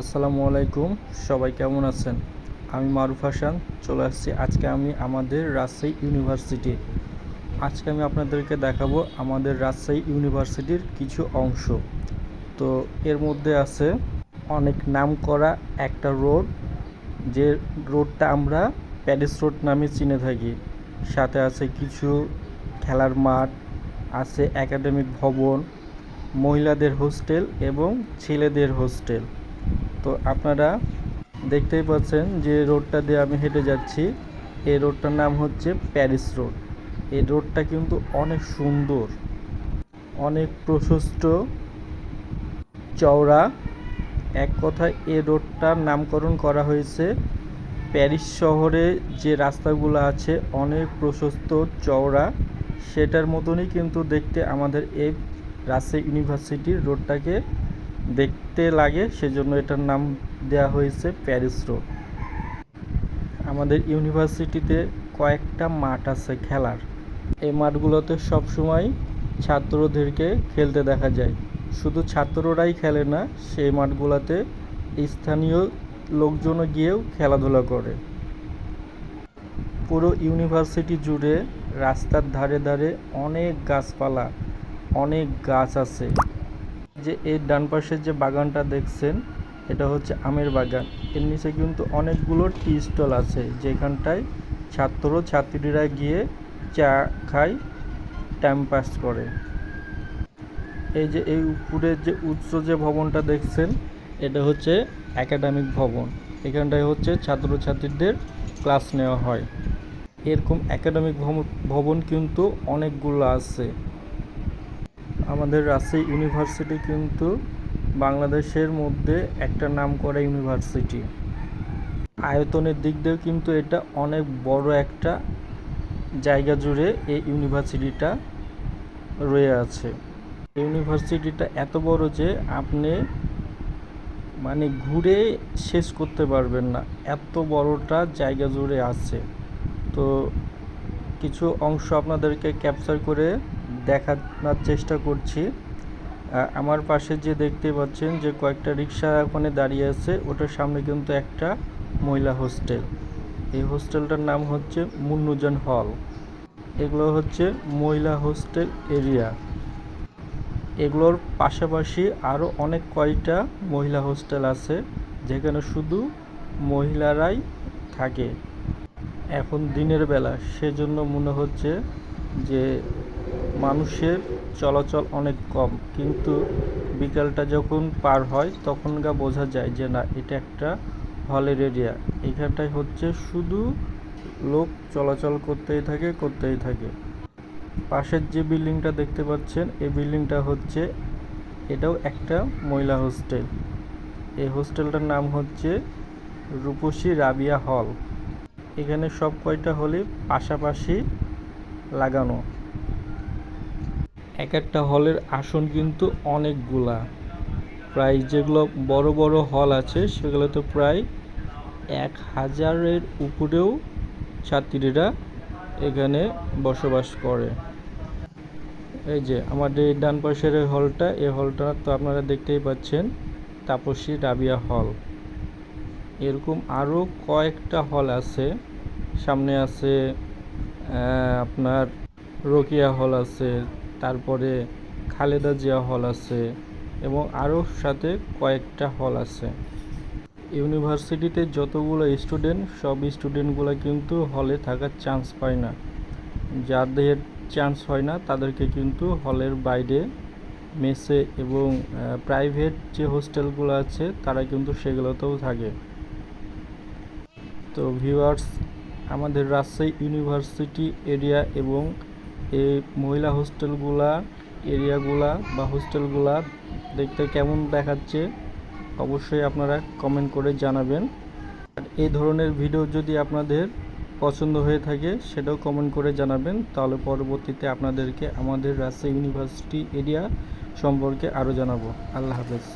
আসসালামু আলাইকুম। সবাই কেমন আছেন? আমি মারুফ হাসান, চলে আসছি আজকে আমি আমাদের রাজশাহী ইউনিভার্সিটি। আজকে আমি আপনাদেরকে দেখাবো আমাদের রাজশাহী ইউনিভার্সিটির কিছু অংশ। তো এর মধ্যে আছে অনেক নাম করা একটা রোড, যে রোডটা আমরা প্যারিস রোড নামে চিনে থাকি। সাথে আছে কিছু খেলার মাঠ, আছে একাডেমিক ভবন, মহিলাদের হোস্টেল এবং ছেলেদের হোস্টেল। তো আপনারা দেখতেই পাচ্ছেন যে রোডটা দিয়ে আমি হেঁটে যাচ্ছি। এই রোডটার নাম হচ্ছে প্যারিস রোড। এই রোডটা কিন্তু অনেক সুন্দর, অনেক প্রশস্ত চওড়া। এক কথায় এই রোডটার নামকরণ করা হয়েছে প্যারিস শহরে যে রাস্তাগুলো আছে, অনেক প্রশস্ত, চওড়া। সেটার মতনই কিন্তু দেখতে আমাদের এই রাজশাহী ইউনিভার্সিটির রোডটাকে দেখতে লাগে, সেজন্য এটার নাম দেওয়া হয়েছে প্যারিস রোড আমাদের ইউনিভার্সিটিতে কয়েকটা মাঠ আছে খেলার। এই মাঠগুলোতে সবসময় ছাত্রদেরকে খেলতে দেখা যায়। শুধু ছাত্ররাই খেলে না, সেই মাঠগুলোতে স্থানীয় লোকজনও গিয়েও খেলাধুলা করে। পুরো ইউনিভার্সিটি জুড়ে রাস্তার ধারে ধারে অনেক গাছপালা, অনেক গাছ আছে। যে এর ডান পাশের যে বাগানটা দেখছেন, এটা হচ্ছে আমের বাগান। এর নিচে কিন্তু অনেকগুলো টি স্টল আছে, যেখানটায় ছাত্র ছাত্রীরা গিয়ে চা খায়, টাইম পাস করে। এই যে এই উপরের যে উচ্চ যে ভবনটা দেখছেন, এটা হচ্ছে একাডেমিক ভবন। এখানটায় হচ্ছে ছাত্রছাত্রীদের ক্লাস নেওয়া হয়। এরকম একাডেমিক ভবন কিন্তু অনেকগুলো আছে। আমাদের রাজশাহী ইউনিভার্সিটি কিন্তু বাংলাদেশের মধ্যে একটা নাম করা ইউনিভার্সিটি। আয়তনের দিক দিয়েও কিন্তু এটা অনেক বড় একটা জায়গা জুড়ে এই ইউনিভার্সিটিটা রয়ে আছে। ইউনিভার্সিটিটা এত বড় যে আপনি মানে ঘুরে শেষ করতে পারবেন না। এত বড়টা জায়গা জুড়ে আছে। তো কিছু অংশ আপনাদেরকে ক্যাপচার করে দেখানোর চেষ্টা করছি। আমার পাশে যে দেখতে পাচ্ছেন যে কয়েকটা রিক্সা ওখানে দাঁড়িয়ে আছে, ওটার সামনে কিন্তু একটা মহিলা হোস্টেল এই হোস্টেলটার নাম হচ্ছে মুন্নুজান হল এগুলো হচ্ছে মহিলা হোস্টেল এরিয়া এগুলোর পাশাপাশি আরও অনেক কয়টা মহিলা হোস্টেল আছে, যেখানে শুধু মহিলারাই থাকে। এখন দিনের বেলা। সেজন্য মনে হচ্ছে যে মানুষের চলাচল অনেক কম। কিন্তু বিকালটা যখন পার হয়, তখন গা বোঝা যায় যে না, এটা একটা হলের এরিয়া এখানটায় হচ্ছে শুধু লোক চলাচল করতেই থাকে করতেই থাকে। পাশের যে বিল্ডিংটা দেখতে পাচ্ছেন, এই বিল্ডিংটা হচ্ছে, এটাও একটা মহিলা হোস্টেল। এই হোস্টেলটার নাম হচ্ছে রূপসী রাবিয়া হল। এখানে সব কয়টা হলে পাশাপাশি লাগানো? এক একটা হলের আসন কিন্তু অনেকগুলা। প্রায় যেগুলো বড় বড় হল আছে সেগুলোতে প্রায় এক হাজারের উপরেও ছাত্রীরা এখানে বসবাস করে। এই যে আমাদের ডান পাশের হলটা, এই হলটা তো আপনারা দেখতেই পাচ্ছেন, তাপসী রাবিয়া হল। এরকম আরও কয়েকটা হল আছে। সামনে আছে আপনার রোকিয়া হল আছে, তারপরে খালেদা জিয়া হল আছে এবং আরও সাথে কয়েকটা হল আছে। ইউনিভার্সিটিতে যতগুলো স্টুডেন্ট, সব স্টুডেন্টগুলো কিন্তু হলে থাকার চান্স পায় না। যাদের চান্স হয় না, তাদেরকে কিন্তু হলের বাইরে মেসে এবং প্রাইভেট যে হোস্টেলগুলো আছে, তারা কিন্তু সেগুলোতেও থাকে। তো ভিউয়ার্স আমাদের রাজশাহী ইউনিভার্সিটি এরিয়া এবং এই মহিলা হোস্টেলগুলা, এরিয়াগুলা বা হোস্টেলগুলা দেখতে কেমন দেখাচ্ছে, অবশ্যই আপনারা কমেন্ট করে জানাবেন। আর এই ধরনের ভিডিও যদি আপনাদের পছন্দ হয়ে থাকে, সেটাও কমেন্ট করে জানাবেন। তাহলে পরবর্তীতে আপনাদেরকে আমাদের রাজশাহী ইউনিভার্সিটি এরিয়া সম্পর্কে আরও জানাব। আল্লাহ হাফেজ।